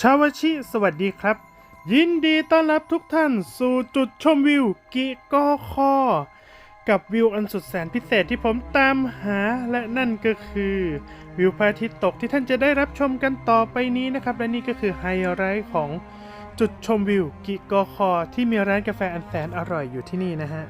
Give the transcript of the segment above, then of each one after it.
ชาวชิสวัสดีครับ ยินดีต้อนรับทุกท่านสู่จุดชมวิวกิโกคอ กับวิวอันสุดแสนพิเศษที่ผมตามหาและนั่นก็คือ วิวพระอาทิตย์ตกที่ท่านจะได้รับชมกันต่อไปนี้นะครับ และนี่ก็คือไฮไลท์ของจุดชมวิวกิโกคอ ที่มีร้านกาแฟอันแสนอร่อยอยู่ที่นี่นะฮะ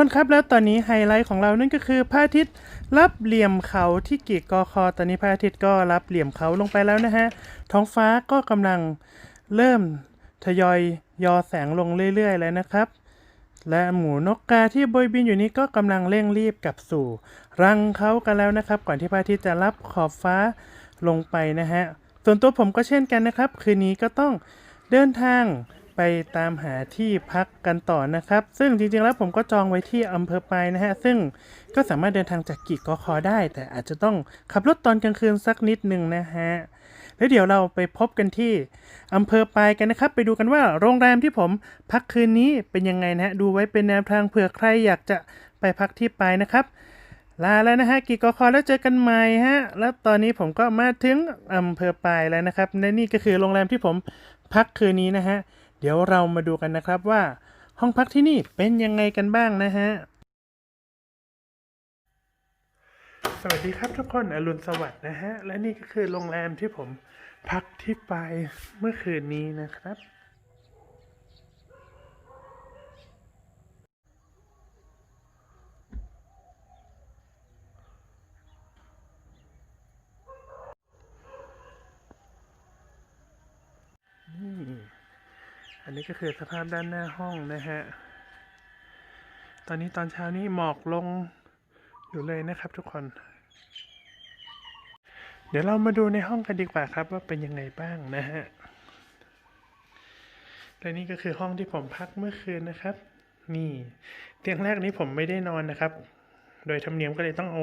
คนครับแล้วตอนนี้ไฮไลท์ของเรานั่นก็คือพระอาทิตย์รับเหลี่ยมเขาที่กีกกอคอ ตอนนี้พระอาทิตย์ก็รับเหลี่ยมเขาลงไปแล้วนะฮะท้องฟ้าก็กำลังเริ่มทยอยยอแสงลงเรื่อยๆแล้วนะครับ และหมูนกกาที่บยบินอยู่นี้ก็กำลังเร่งรีบกลับสู่ รังเขากันแล้วนะครับ ก่อนที่พระอาทิตย์จะรับขอบฟ้าลงไปนะฮะส่วนตัวผมก็เช่นกันนะครับ คืนนี้ก็ต้องเดินทาง ไปตามหาที่พักกันต่อนะครับ ซึ่งจริงๆแล้วผมก็จองไว้ที่อำเภอปายนะฮะ ซึ่งก็สามารถเดินทางจากกิกกอคอได้ แต่อาจจะต้องขับรถตอนกลางคืนสักนิดหนึ่งนะฮะแล้วเดี๋ยวเราไปพบกันที่อำเภอปายกันนะครับ ไปดูกันว่าโรงแรมที่ผมพักคืนนี้เป็นยังไงนะฮะ ดูไว้เป็นแนวทางเผื่อใครอยากจะไปพักที่ปายนะครับ ลาแล้วนะฮะกิกกอคอแล้วเจอกันใหม่ฮะ แล้วตอนนี้ผมก็มาถึงอำเภอปายแล้วนะครับและนี่ก็คือโรงแรมที่ผมพักคืนนี้นะฮะ เดี๋ยวเรามาดูกันนะครับว่า ห้องพักที่นี่เป็นยังไงกันบ้างนะฮะ สวัสดีครับทุกคนอรุณสวัสดิ์นะฮะ และนี่ก็คือโรงแรมที่ผมพักที่ไปเมื่อคืนนี้นะครับ นี่ อันนี้ก็คือสภาพด้านหน้าห้องนะฮะ ตอนนี้ตอนเช้านี้หมอกลงอยู่เลยนะครับทุกคน เดี๋ยวเรามาดูในห้องกันดีกว่าครับว่าเป็นยังไงบ้างนะฮะ และนี่ก็คือห้องที่ผมพักเมื่อคืนนะครับ นี่ เตียงแรกนี้ผมไม่ได้นอนนะครับ โดยธรรมเนียมก็เลยต้องเอา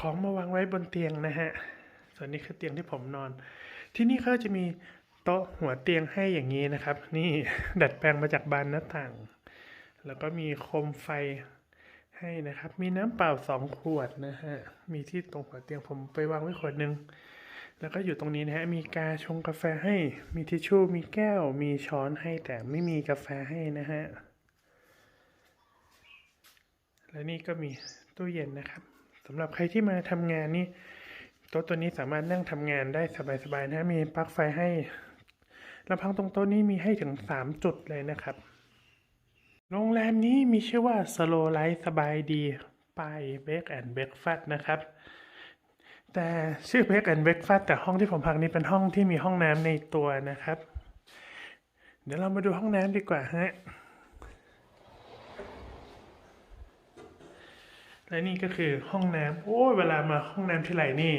ของมาวางไว้บนเตียงนะฮะ ส่วนนี้คือเตียงที่ผมนอน ที่นี่เขาจะมี ต๊ะหัวเตียงให้อย่างนี้นะครับ นี่ดัดแปลงมาจากบานหน้าต่าง แล้วก็มีโคมไฟให้นะครับ มีน้ำเปล่าสองขวดนะฮะ มีที่ตรงหัวเตียงผมไปวางไว้ขวดหนึ่งแล้วก็อยู่ตรงนี้นะฮะ มีกาชงกาแฟให้ มีทิชชู่ มีแก้ว มีช้อนให้แต่ไม่มีกาแฟให้นะฮะ และนี่ก็มีตู้เย็นนะครับสำหรับใครที่มาทำงานนี่โต๊ะตัวนี้สามารถนั่งทำงานได้สบายๆนะฮะมีปลั๊กไฟให้ ลำพังตรงโต๊ะนี้มีให้ถึงสามจุดเลยนะครับ โรงแรมนี้มีชื่อว่า Slow Life สบายดีไปเบกแอนด์เบกฟัดนะครับ แต่ชื่อเบกแอนด์เบกฟัดแต่ห้องที่ผมพักนี้เป็นห้องที่มีห้องน้ำในตัวนะครับ เดี๋ยวเรามาดูห้องน้ำดีกว่าฮะและนี่ก็คือห้องน้ำโอ้ยเวลามาห้องน้ำที่ไหนนี่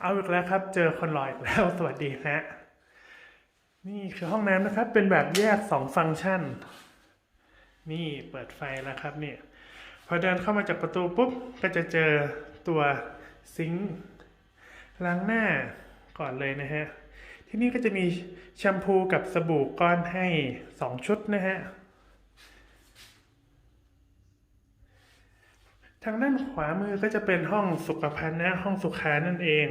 เอาอีกแล้วครับ เจอคนหล่ออีกแล้ว สวัสดีฮะ นี่คือห้องน้ำนะครับ เป็นแบบแยกสองฟังก์ชัน นี่เปิดไฟแล้วครับเนี่ยพอเดินเข้ามาจากประตูปุ๊บ ก็จะเจอตัวซิงค์ล้างหน้าก่อนเลยนะฮะ ที่นี่ก็จะมีแชมพูกับสบู่ก้อนให้สองชุดนะฮะ ทางด้านขวามือก็จะเป็นห้องสุขภัณฑ์นะ ห้องสุขานั่นเอง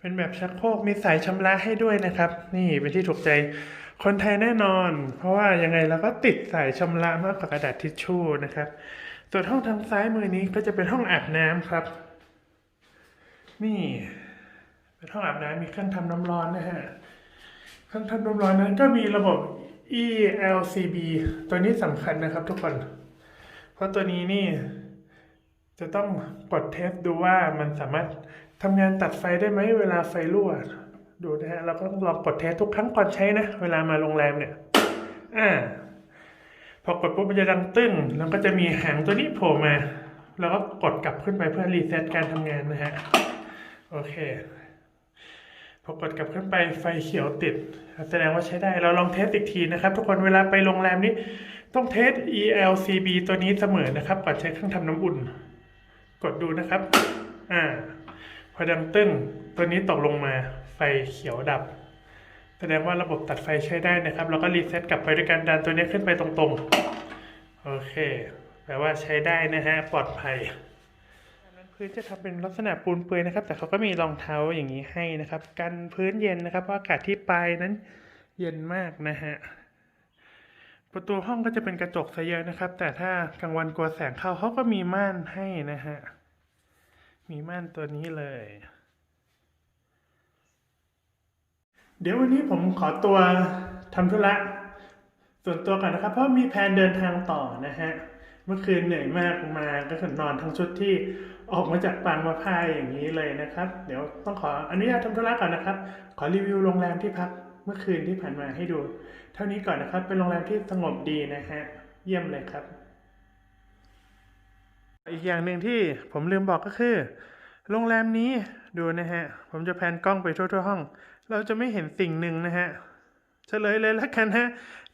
เป็นแบบชักโครกมีสายชำระให้ด้วยนะครับ นี่เป็นที่ถูกใจคนไทยแน่นอน เพราะว่ายังไงเราก็ติดสายชำระมากกว่ากระดาษทิชชู่นะครับ ส่วนห้องทางซ้ายมือนี้ก็จะเป็นห้องอาบน้ำครับ นี่เป็นห้องอาบน้ำมีเครื่องทำน้ำร้อนนะฮะเครื่องทำน้ำร้อนนั้นก็มีระบบ ELCB ตัวนี้สำคัญนะครับทุกคน เพราะตัวนี้นี่จะต้องกดเทสดูว่ามันสามารถ ทำงานตัดไฟได้ไหมเวลาไฟรั่วดูนะฮะเราก็ต้องลองกดเทสทุกครั้งก่อนใช้นะ เวลามาโรงแรมเนี่ยอ่าพอกดปุ๊บมันจะดังตึ้งแล้วก็จะมีหางตัวนี้โผล่มา แล้วก็กดกลับขึ้นไปเพื่อรีเซ็ตการทำงานนะฮะโอเคพอกดกลับขึ้นไปไฟเขียวติด แสดงว่าใช้ได้เราลองเทสอีกทีนะครับ ทุกคนเวลาไปโรงแรมนี้ต้องเทส ELCB ตัวนี้เสมอนะครับก่อนใช้เครื่องทำน้ำอุ่น กดดูนะครับ อ่า พอดังตึ้งตัวนี้ตกลงมาไฟเขียวดับ แสดงว่าระบบตัดไฟใช้ได้นะครับ แล้วก็รีเซ็ตกลับไปด้วยการดันตัวนี้ขึ้นไปตรงๆ โอเค แปลว่าใช้ได้นะฮะ ปลอดภัยพื้นจะทำเป็นลักษณะปูนเปือยนะครับ แต่เขาก็มีรองเท้าอย่างนี้ให้นะครับ กันพื้นเย็นนะครับ เพราะอากาศที่ปลายนั้นเย็นมากนะฮะประตูห้องก็จะเป็นกระจกซะเยอะนะครับ แต่ถ้ากลางวันกลัวแสงเข้าเขาก็มีม่านให้นะฮะ มีม่านตัวนี้เลย เดี๋ยววันนี้ผมขอตัวทำธุระส่วนตัวก่อนนะครับ เพราะมีแผนเดินทางต่อนะฮะ เมื่อคืนเหนื่อยมากมาก็คือนอนทั้งชุดที่ออกมาจากปางมะพาวอย่างนี้เลยนะครับ เดี๋ยวต้องขออนุญาตทำธุระก่อนนะครับ ขอรีวิวโรงแรมที่พักเมื่อคืนที่ผ่านมาให้ดู เท่านี้ก่อนนะครับ เป็นโรงแรมที่สงบดีนะฮะ เยี่ยมเลยครับ อีกอย่างหนึ่งที่ผมลืมบอกก็คือ โรงแรมนี้ดูนะฮะ ผมจะแพนกล้องไปทั่วๆห้อง เราจะไม่เห็นสิ่งหนึ่งนะฮะเฉลยเลยแล้วกันฮะ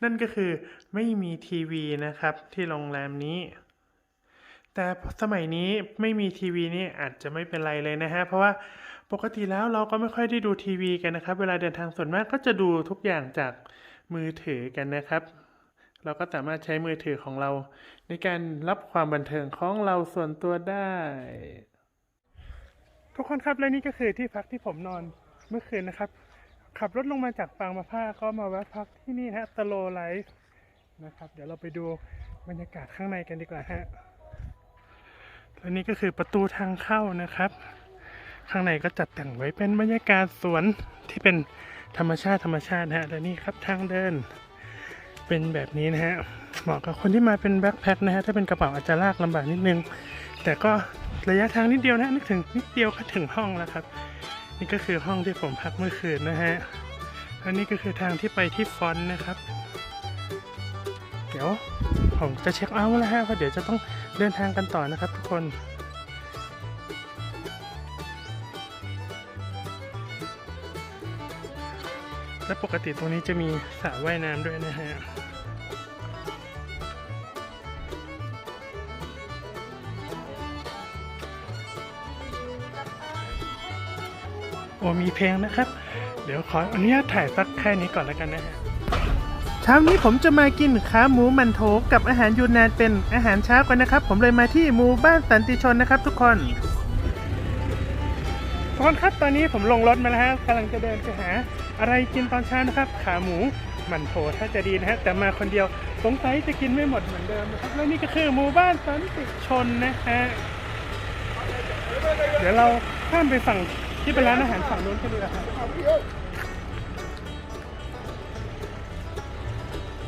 นั่นก็คือไม่มีทีวีนะครับที่โรงแรมนี้ แต่สมัยนี้ไม่มีทีวีนี่อาจจะไม่เป็นไรเลยนะฮะ เพราะว่าปกติแล้วเราก็ไม่ค่อยได้ดูทีวีกันนะครับ เวลาเดินทางส่วนมากก็จะดูทุกอย่างจากมือถือกันนะครับ เราก็สามารถใช้มือถือของเรา ในการรับความบันเทิงของเราส่วนตัวได้ ทุกคนครับและนี่ก็คือที่พักที่ผมนอนเมื่อคืนนะครับ ขับรถลงมาจากปางมะผ้าก็มาแวะพักที่นี่นะฮะตโลไลฟ์นะครับ เดี๋ยวเราไปดูบรรยากาศข้างในกันดีกว่าฮะและนี่ก็คือประตูทางเข้านะครับ ข้างในก็จัดแต่งไว้เป็นบรรยากาศสวนที่เป็นธรรมชาติธรรมชาตินะฮะและนี่ครับทางเดิน เป็นแบบนี้นะฮะเหมาะกับคนที่มาเป็นแบ็คแพ็คนะฮะถ้าเป็นกระเป๋าอาจจะลากลำบากนิดนึง แต่ก็ระยะทางนิดเดียวนะนึกถึงนิดเดียวก็ถึงห้องแล้วครับ นี่ก็คือห้องที่ผมพักเมื่อคืนนะฮะและนี่ก็คือทางที่ไปที่ฟอนนะครับ เดี๋ยวผมจะเช็คเอาท์แล้วฮะเพราะเดี๋ยวจะต้องเดินทางกันต่อนะครับทุกคน และปกติตรงนี้จะมีสระว่ายน้ำด้วยนะฮะโอ้มีเพลงนะครับ เดี๋ยวขออนุญาตถ่ายสักแค่นี้ก่อนแล้วกันนะฮะเช้านี้ผมจะมากินขาหมูมันโถกับอาหารยูนนานเป็นอาหารเช้ากันนะครับ ผมเลยมาที่หมู่บ้านสันติชนนะครับ ทุกคนทุกคนครับตอนนี้ผมลงรถมาแล้วฮะกำลังจะเดินไปหา อะไรกินตอนเช้านะครับ ขาหมูมันโถถ้าจะดีนะฮะแต่มาคนเดียวสงสัยจะกินไม่หมดเหมือนเดิมนะครับแล้วนี่ก็คือหมู่บ้านสันติชนนะฮะเดี๋ยวเราข้ามไปฝั่งที่เป็นร้านอาหารฝั่งนู้นกันดีกว่าครับ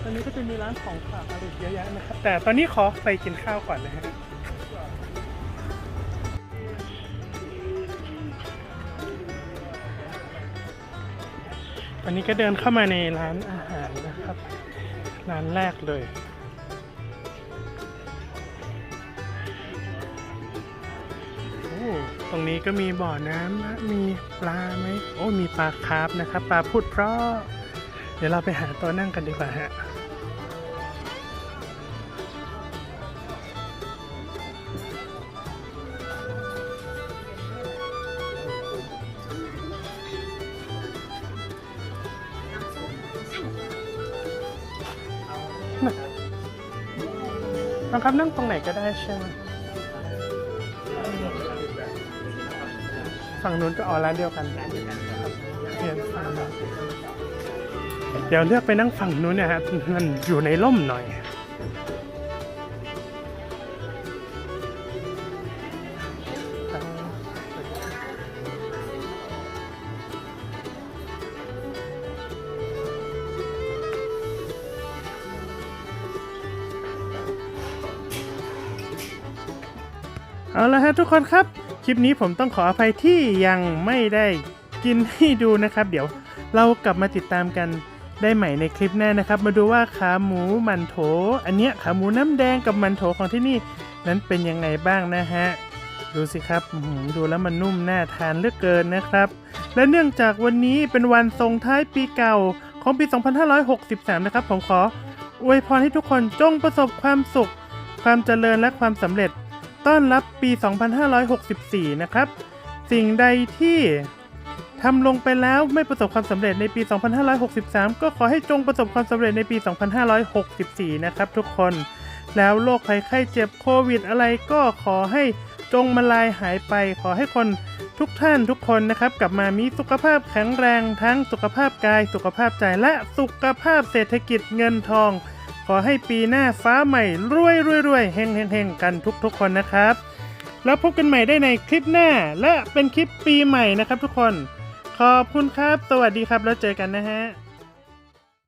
ตอนนี้ก็จะมีร้านของฝากอะไรเยอะแยะนะครับแต่ตอนนี้ขอไปกินข้าวก่อนนะฮะ วันนี้ก็เดินเข้ามาในร้านอาหารนะครับ ร้านแรกเลยโอ้ตรงนี้ก็มีบ่อน้ำนะ มีปลาไหม โอ้ มีปลาคาร์ฟนะครับ ปลาพูดเพราะ เดี๋ยวเราไปหาตัวนั่งกันดีกว่าฮะ บังคับนั่งตรงไหนก็ได้ใช่ไหมฝั่งนู้นก็ออร้านเดียวกันเียเดี๋ยวเลือกไปนั่งฝั่งนู้นเนี่ยฮะมันอยู่ในร่มหน่อย เอาละฮะทุกคนครับ คลิปนี้ผมต้องขออภัยที่ยังไม่ได้กินให้ดูนะครับ เดี๋ยวเรากลับมาติดตามกันได้ใหม่ในคลิปหน้านะครับ มาดูว่าขาหมูมันโถ อันเนี้ยขาหมูน้ำแดงกับมันโถของที่นี่นั้นเป็นยังไงบ้างนะฮะดูสิครับดูแล้วมันนุ่มน่าทานเหลือเกินนะครับ และเนื่องจากวันนี้เป็นวันส่งท้ายปีเก่าของปี 2563 นะครับ ผมขออวยพรให้ทุกคนจงประสบความสุข ความเจริญและความสำเร็จ ต้อนรับปี 2564 นะครับ สิ่งใดที่ทำลงไปแล้วไม่ประสบความสำเร็จในปี 2563 ก็ขอให้จงประสบความสำเร็จในปี 2564 นะครับทุกคน แล้วโรคภัยไข้เจ็บโควิดอะไรก็ขอให้จงมาลายหายไป ขอให้คนทุกท่านทุกคนนะครับ กลับมามีสุขภาพแข็งแรงทั้งสุขภาพกาย สุขภาพใจและสุขภาพเศรษฐกิจเงินทอง ขอให้ปีหน้าฟ้าใหม่รวยรวยรวยเฮงเฮงเฮงกันทุกๆคนนะครับ แล้วพบกันใหม่ได้ในคลิปหน้า และเป็นคลิปปีใหม่นะครับทุกคน ขอบคุณครับ สวัสดีครับแล้วเจอกันนะฮะ